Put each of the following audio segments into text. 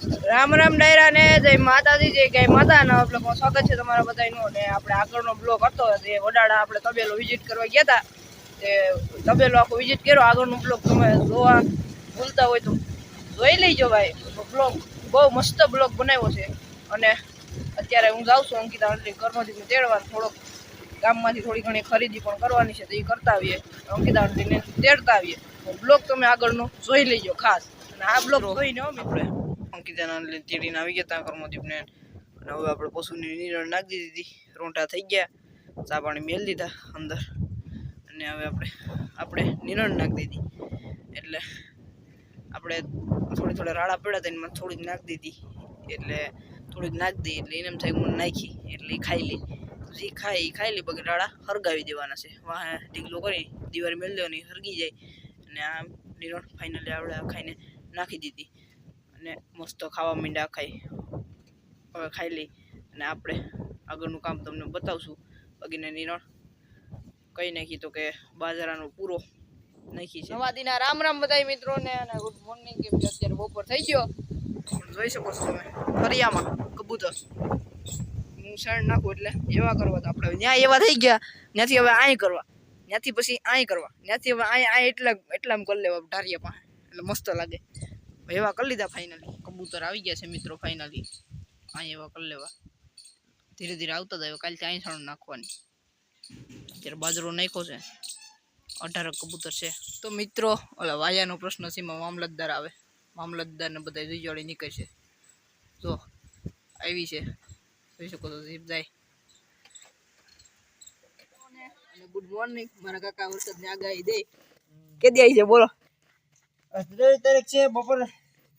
રામ રામ ડાયરા ને જય માતાજી, જય ગાય માતા ને આપણે સ્વાગત છે તમારા બધાનું. ને આપણે આગળનો બ્લોક હતો તે ઓડાડા આપણે તબેલો વિઝિટ કરવા ગયા હતા. તે તબેલો આખો વિઝિટ કર્યો. આગળનો બ્લોક તમે જોવા ભૂલતા હોય તો જોઈ લેજો ભાઈ. બ્લોગ બહુ મસ્ત બ્લોગ બનાવ્યો છે. અને અત્યારે હું જાઉં છું અંકિતા અંતરી ઘરમાંથી તેડવા થોડોક ગામમાંથી થોડી ઘણી ખરીદી પણ કરવાની છે, તો એ કરતા આવીએ. અંકિતા અંતરીને તેડતા આવીએ. બ્લોક તમે આગળનો જોઈ લેજો ખાસ. અને આ બ્લોગ જોઈને હો અંકિતાના એટલે તેડીને આવી ગયા ત્યાં કર્મદીપને. અને હવે આપણે પશુની નિરણ નાખી દીધી રોંટા થઈ ગયા. ચા પાણી મેળ દીધા અંદર. અને હવે આપણે આપણે નિરણ નાખી દીધી. એટલે આપણે થોડી થોડા રાડા પડ્યા હતા એમાં થોડીક નાખી દીધી. એટલે થોડીક નાખી દીધી એટલે એને એમ થાય હું નાખી. એટલે એ ખાઈ લે. જે ખાય એ ખાઈ લે બાકી રાડા હરગાવી દેવાના છે. વાહે ઢીકલો કરી, દિવાળી મેળ દેવાની હરગી જાય. અને આ નિરણ ફાઇનલી આપણે ખાઈને નાખી દીધી. અને મસ્ત ખાવા માંડ્યા ખાઈ. હવે ખાઈ લઈ અને આપણે આગળનું કામ તમને બતાવશું. પગીને નિરણ. કહી નાખી તો કે બાજરાનો પૂરો નાખી છે. નવાદીના રામ રામ બધા મિત્રોને અને ગુડ મોર્નિંગ કેમ કે અત્યારે બપોર થઈ ગયો. જોઈ શકો છો તમે ફરિયામાં કબૂતર. હું શણ નાખું એટલે એવા કરવા તો આપણે ત્યાં એવા થઈ ગયા. ત્યાંથી હવે અહીં કરવા. ત્યાંથી પછી અહીં કરવા. ત્યાંથી હવે આય અહીં એટલા એટલા કરી લેવા ઢારિયા પાસે. એટલે મસ્ત લાગે. એવા કરી લીધા ફાઇનલી કબૂતર આવી ગયા છે મિત્રો ફાઇનલી અહીં એવા કરી લેવા. ધીરે ધીરે આવતા હતા કાલથી અહીં સાણું નાખવાની. અત્યારે બાજરો નાખ્યો છે. અઢાર કબૂતર છે. તો મિત્રો, ઓલા વાયાનો પ્રશ્ન છે, એમાં મામલતદાર આવે. મામલતદારને બધા વિજોડી નીકળે છે. જો, આવી છે. જોઈ શકો છો જીપદાઈ ગુડ મોર્નિંગ. મારા કાકા વરસાદની આગાહી દે. કેદી આવી છે, બોલો. અત્યારે તારીખ છે બપોર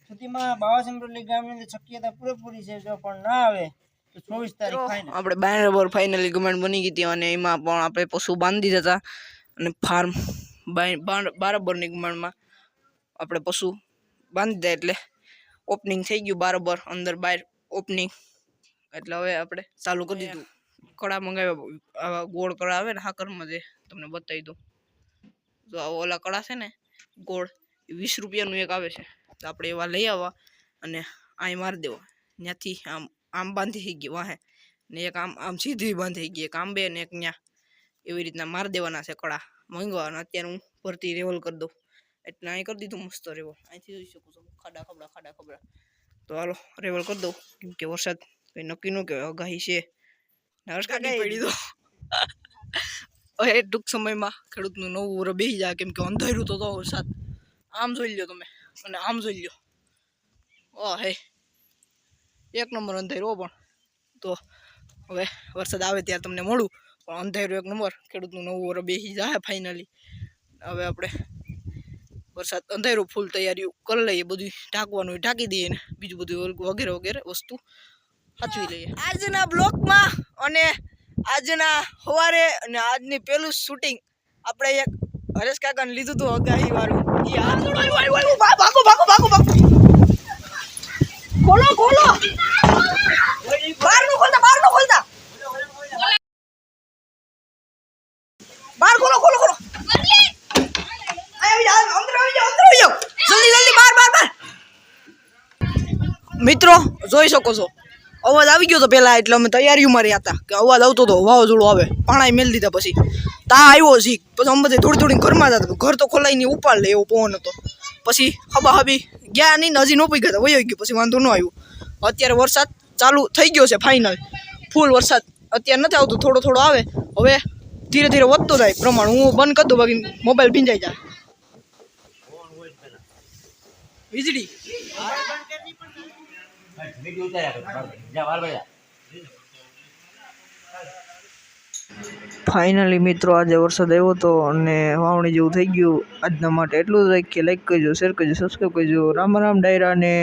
સુધીમાં બાવાજમરોલી ગામની અંદર શક્યતા પૂરેપૂરી છે જો પણ ના આવે તો ચોવીસ તારીખ ફાઇનલ આપણે બરાબર ફાઇનલી ગવર્મેન્ટ બની ગઈ હતી અને એમાં પણ આપણે પશુ બાંધી હતા. અને ફાર્મ બરાબરની ગવર્મેન્ટમાં આપણે પશુ બાંધી દે એટલે ઓપનિંગ થઈ ગયું બરાબર અંદર બહાર ઓપનિંગ એટલે હવે આપણે ચાલુ કરી દીધું. કડા મંગાવ્યા આવા ગોળ કડા આવે ને હાકરમાં જે તમને બતાવી દઉં. જો આવો ઓલા કડા છે ને ગોળ. વીસ રૂપિયાનું એક આવે છે. તો આપણે એવા લઈ આવવા અને અહીં મારી દેવા. ત્યાંથી આમ આમ બાંધી ગઈ વાહે. ને એક આમ આમ સીધી બાંધી ગઈ એક આમ બે ને એક ત્યાં એવી રીતના મારી દેવાના છે કડા મંગવાના અત્યારે હું ભરતી રેવલ કરી દઉં. એટલે અહીં કરી દીધું મસ્ત રેવલ અહીંથી જોઈ શકું છું ખાડા ખબડા ખાડા ખબડા. તો હાલો રેવલ કરી દઉં. કેમ કે વરસાદ કંઈ નક્કી ન કહેવાય આગાહી છે. નરસકાની પડી દો. હવે ટૂંક સમયમાં ખેડૂતનું નવું વર બેસી જાય કેમ કે અંધાર્યું તો તો વરસાદ. આમ જોઈ લો તમે. અને આમ જોઈ લ્યો. ઓ હે. એક નંબર અંધાર્યો પણ. તો હવે વરસાદ આવે ત્યારે તમને મળું. પણ અંધાર્યું એક નંબર. ખેડૂતનું નવું વર બેસી જાય ફાઇનલી હવે આપણે વરસાદ અંધાર્યું ફૂલ તૈયારીઓ કરી લઈએ. બધું ઢાંકવાનું ઢાંકી દઈએ ને બીજું બધું વગેરે વગેરે વસ્તુ સાચવી લઈએ. આજના બ્લોકમાં અને આજના સવારે અને આજની પહેલું શૂટિંગ આપણે એક હરેશ કાકાને લીધું હતું અગાહી ભાગો ભાગો ભાગો ભાગો ખોલો ખોલો બહારનું ખોલતા બહારનું ખોલતા બહાર ખોલો ખોલો ખોલો જલ્દી જલ્દી બાર બાર બહાર મિત્રો, જોઈ શકો છો. અવાજ આવી ગયો તો પહેલાં એટલે અમે તૈયારીઓમાં રહ્યા હતા કે અવાજ આવતો હતો વાવાઝોડું આવે. પાણા મેલ દીધા પછી. તા આવ્યો શીખ પછી અમે બધા થોડી થોડી ઘરમાં જતા ઘર તો ખોલાઈને ઉપાડ લે એવો પવન હતો. પછી હબા હબી ગયા નહીં, હજી નો પી ગયા વયો ગયું. પછી વાંધો ન આવ્યું. અત્યારે વરસાદ ચાલુ થઈ ગયો છે ફાઇનલ ફૂલ વરસાદ. અત્યારે નથી આવતો. થોડો થોડો આવે. હવે ધીરે ધીરે વધતો જાય. પ્રમાણ હું બંધ કરી દઉં, બાકી મોબાઈલ ભીંજાઈ જાય. વીજળી. ફાઇનલી મિત્રો, આજે વરસાદ આવ્યો હતો અને વાવણી જેવું થઈ ગયું. આજના માટે એટલું જ રાખીએ. લાઈક કરજો શેર કરજો સબસ્ક્રાઈબ કરજો. રામ રામ, ડાયરા ને